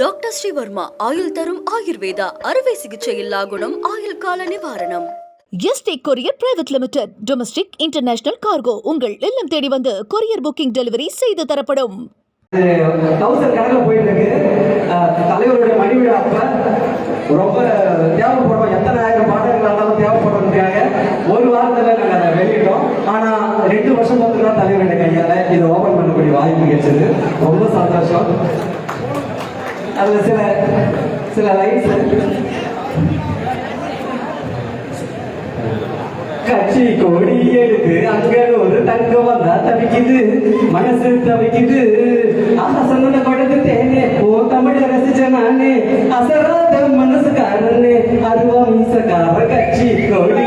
Doctor Sreevarma ஆயுள் தரும் ஆயுர்வேதா அறுவை சிகிச்சையில்லா குணம் ஆயுள் கால நிவாரணம். ST courier private limited domestic international cargo உங்கள் இல்லம் தேடி வந்து கொரியர் புக்கிங் டெலிவரி செய்து தரப்படும். தௌசண்ட் கணக்கில் போயிட்டு இருக்கு தலைவருடைய மணி விழா அப்ப ரொம்ப தேவைப்படும். எத்தனை ஆயிரம் பாடல்கள் இருந்தாலும் தேவைப்படுறதுக்காக ஒரு வாரத்துல நாங்கள் அதை வெளியிட்டோம். ஆனா ரெண்டு வருஷம் பார்த்து தான் தலைவருடைய கையால இதை ஓபன் பண்ணக்கூடிய வாய்ப்பு கிடைச்சது. ரொம்ப சந்தோஷம். அதுல சில சில லைன்ஸ் கட்சி கொடி எடுத்து அங்க ஒரு தங்கம் வந்தா தவிக்குது மனசு தவிக்குது. அசனுட படுத்து தேனே ஓ தமிழ் ரசிச்ச நானே. அசராத மனசுக்காரனே அருவா மீசக்கார கட்சி கொடி